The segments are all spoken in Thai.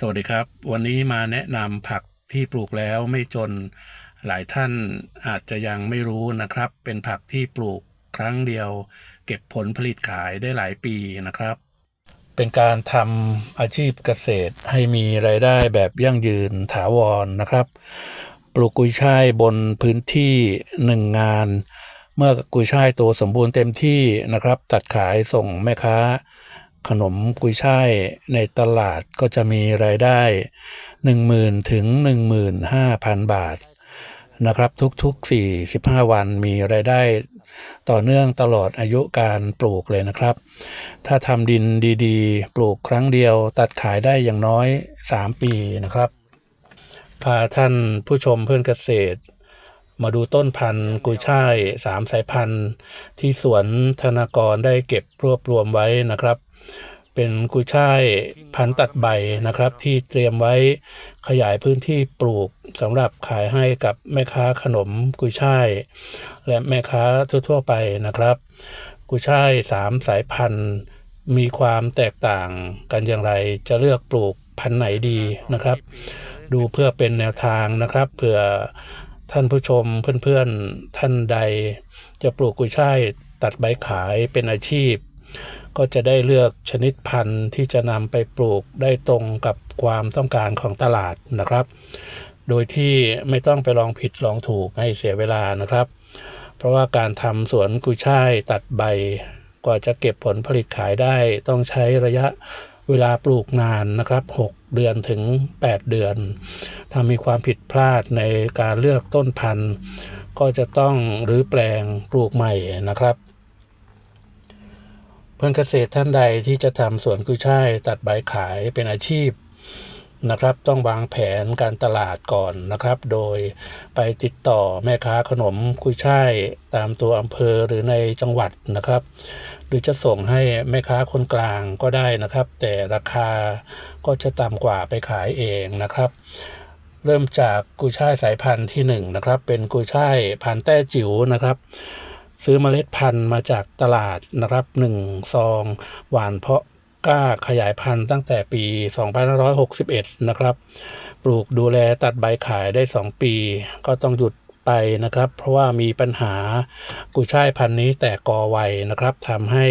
สวัสดีครับ วันนี้มาแนะนำผักที่ปลูกแล้วไม่จนหลายท่านอาจจะยังไม่รู้นะครับ เป็นผักที่ปลูกครั้งเดียว เก็บผลผลิตขายได้หลายปีนะครับ เป็นการทำอาชีพเกษตรให้มีรายได้แบบยั่งยืนถาวรนะครับ ปลูกกุยช่ายบนพื้นที่หนึ่งงาน เมื่อกุยช่ายโตสมบูรณ์เต็มที่นะครับ ตัดขายส่งแม่ค้า ขนมกุยช่ายในตลาดก็จะมีรายได้ 10,000 ถึง 15,000 บาทนะครับทุกๆ 45 วันมีรายได้ต่อเนื่องตลอดอายุการปลูกเลยนะครับ ถ้าทำดินดีๆ ปลูกครั้งเดียวตัดขายได้อย่างน้อย 3 ปีนะครับ พาท่านผู้ชมเพื่อนเกษตร มาดูต้นพันธุ์กุยช่ายสามสายพันธุ์ ที่สวนธนากรได้เก็บรวบรวมไว้นะครับ เป็นกุยช่ายพันตัดใบนะครับ ที่เตรียมไว้ขยายพื้นที่ปลูกสำหรับขายให้กับแม่ค้าขนมกุยช่าย และแม่ค้าทั่วๆไปนะครับ กุยช่ายสามสายพันธุ์มีความแตกต่างกันอย่างไรจะเลือกปลูกพันธุ์ไหนดีนะครับ ดูเพื่อเป็นแนวทางนะครับเผื่อท่านผู้ชมเพื่อนๆท่านใด จะปลูกกุยช่ายตัดใบขายเป็นอาชีพ ก็จะได้เลือกชนิดพันธุ์ที่จะนำไปปลูกได้ตรงกับความต้องการของตลาดนะครับ โดยที่ไม่ต้องไปลองผิดลองถูกให้เสียเวลานะครับ เพราะว่าการทำสวนกุยช่ายตัดใบ กว่าจะเก็บผลผลิตขายได้ ต้องใช้ระยะเวลาปลูกนานนะครับ 6 เดือนถึง 8 เดือน ถ้ามีความผิดพลาดในการเลือกต้นพันธุ์ ก็จะต้องรื้อแปลงปลูกใหม่นะครับ เพื่อนเกษตรท่านใดที่จะทำสวนกุยช่ายตัดใบขายเป็นอาชีพนะครับ ต้องวางแผนการตลาดก่อนนะครับ โดยไปติดต่อแม่ค้าขนมกุยช่ายตามตัวอำเภอหรือในจังหวัดนะครับ หรือจะส่งให้แม่ค้าคนกลางก็ได้นะครับ แต่ราคาก็จะต่ำกว่าไปขายเองนะครับ เริ่มจากกุยช่ายสายพันธุ์ที่1นงนะครับเป็นกุยช่ายพันธุ์แต้จิ๋วนะครับ ซื้อเมล็ดพันธุ์มาจากตลาดนะครับ1ซองหวานเพาะกล้าขยายพันธุ์ตั้งแต่ปี 2561 นะครับ ปลูกดูแลตัดใบขายได้ 2 ปี ก็ต้องหยุดไปนะครับ เพราะว่ามีปัญหากุช่ายพันธุ์นี้แตกกอไวนะครับทำให้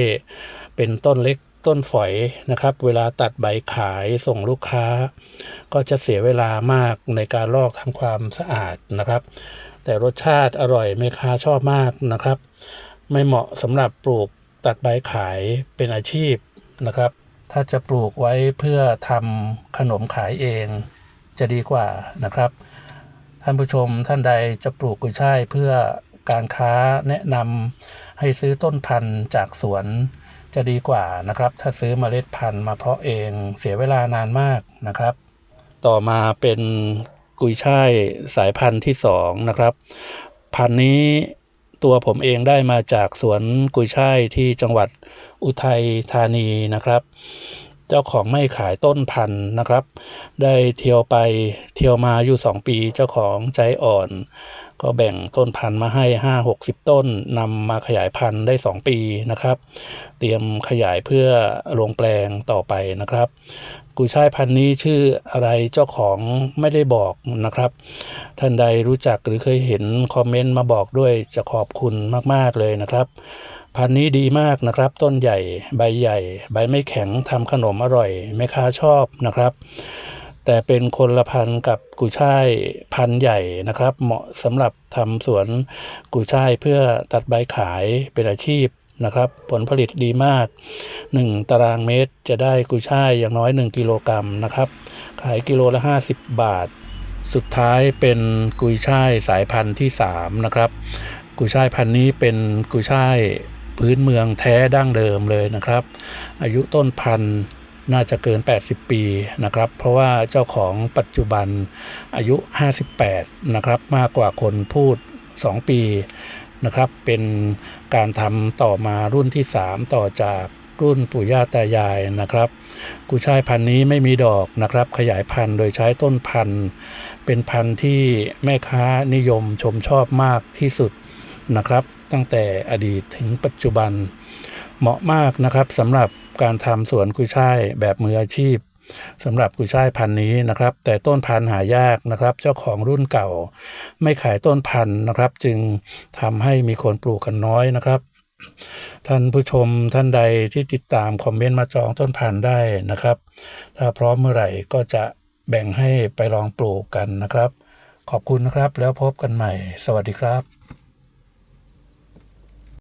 เป็นต้นเล็กต้นฝอยนะครับ เวลาตัดใบขายส่งลูกค้า ก็จะเสียเวลามากในการลอกทำความสะอาดนะครับ แต่รสชาติอร่อยแม่ค้าชอบมากนะครับ ไม่เหมาะสำหรับปลูกตัดใบขายเป็นอาชีพนะครับ ถ้าจะปลูกไว้เพื่อทำขนมขายเองจะดีกว่านะครับ ท่านผู้ชมท่านใดจะปลูกกุยช่ายเพื่อการค้าแนะนำให้ซื้อต้นพันธุ์จากสวนจะดีกว่านะครับ ถ้าซื้อเมล็ดพันธุ์มาเพาะเองเสียเวลานานมากนะครับ ต่อมาเป็น กุยช่ายสายพันธุ์ที่สองนะครับ พันธุ์นี้ตัวผมเองได้มาจากสวนกุยช่ายที่จังหวัดอุทัยธานีนะครับ เจ้าของไม่ขายต้นพันธุ์นะครับ ได้เที่ยวไปเที่ยวมาอยู่ 2 ปีเจ้าของใจอ่อนก็แบ่งต้นพันธุ์มาให้ 5 60 ต้นนำมาขยายพันธุ์ได้ 2 ปีนะครับ เตรียมขยายเพื่อลงแปลงต่อไปนะครับ กุยช่ายพันธุ์นี้ชื่ออะไรเจ้าของไม่ได้บอกนะครับ ท่านใดรู้จักหรือเคยเห็นคอมเมนต์มาบอกด้วยจะขอบคุณมากๆเลยนะครับพันธุ์นี้ดีมากนะครับ ต้นใหญ่ใบใหญ่ ใบไม่แข็งทำขนมอร่อยแม่ค้าชอบนะครับ แต่เป็นคนละพันธุ์กับกุยช่ายพันธุ์ใหญ่นะครับ เหมาะสำหรับทำสวนกุยช่ายเพื่อตัดใบขายเป็นอาชีพนะครับ ผลผลิตดีมาก 1 ตารางเมตรจะได้กุยช่ายอย่างน้อย 1 กิโลกรัมนะครับ ขายกิโลละ 50 บาท สุดท้ายเป็นกุยช่ายสายพันธุ์ที่ 3 นะครับ กุยช่ายพันธุ์นี้เป็นกุยช่ายพื้นเมืองแท้ดั้งเดิมเลยนะครับ อายุต้นพันธุ์ น่าจะเกิน 80 ปีนะครับ เพราะว่าเจ้าของปัจจุบันอายุ 58 นะครับ มากกว่าคนพูด 2 ปีนะครับ เป็นการทำต่อมารุ่นที่ 3 ต่อจากรุ่นปู่ย่าตายายนะครับ กุยช่ายพันธุ์นี้ไม่มีดอกนะครับ ขยายพันธุ์โดยใช้ต้นพันธุ์ เป็นพันธุ์ที่แม่ค้านิยมชมชอบมากที่สุดนะครับ ตั้งแต่อดีตถึงปัจจุบันเหมาะมากนะครับสำหรับ การทำสวนกุยช่ายแบบมืออาชีพสำหรับกุยช่ายพันธุ์นี้นะครับ แต่ต้นพันธุ์หายากนะครับ เจ้าของรุ่นเก่า ไม่ขายต้นพันธุ์นะครับ จึงทำให้มีคนปลูกกันน้อยนะครับ ท่านผู้ชมท่านใดที่ติดตามคอมเมนต์มาจองต้นพันธุ์ได้นะครับ ถ้าพร้อมเมื่อไหร่ก็จะแบ่งให้ไปลองปลูกกันนะครับ ขอบคุณนะครับแล้วพบกันใหม่ สวัสดีครับ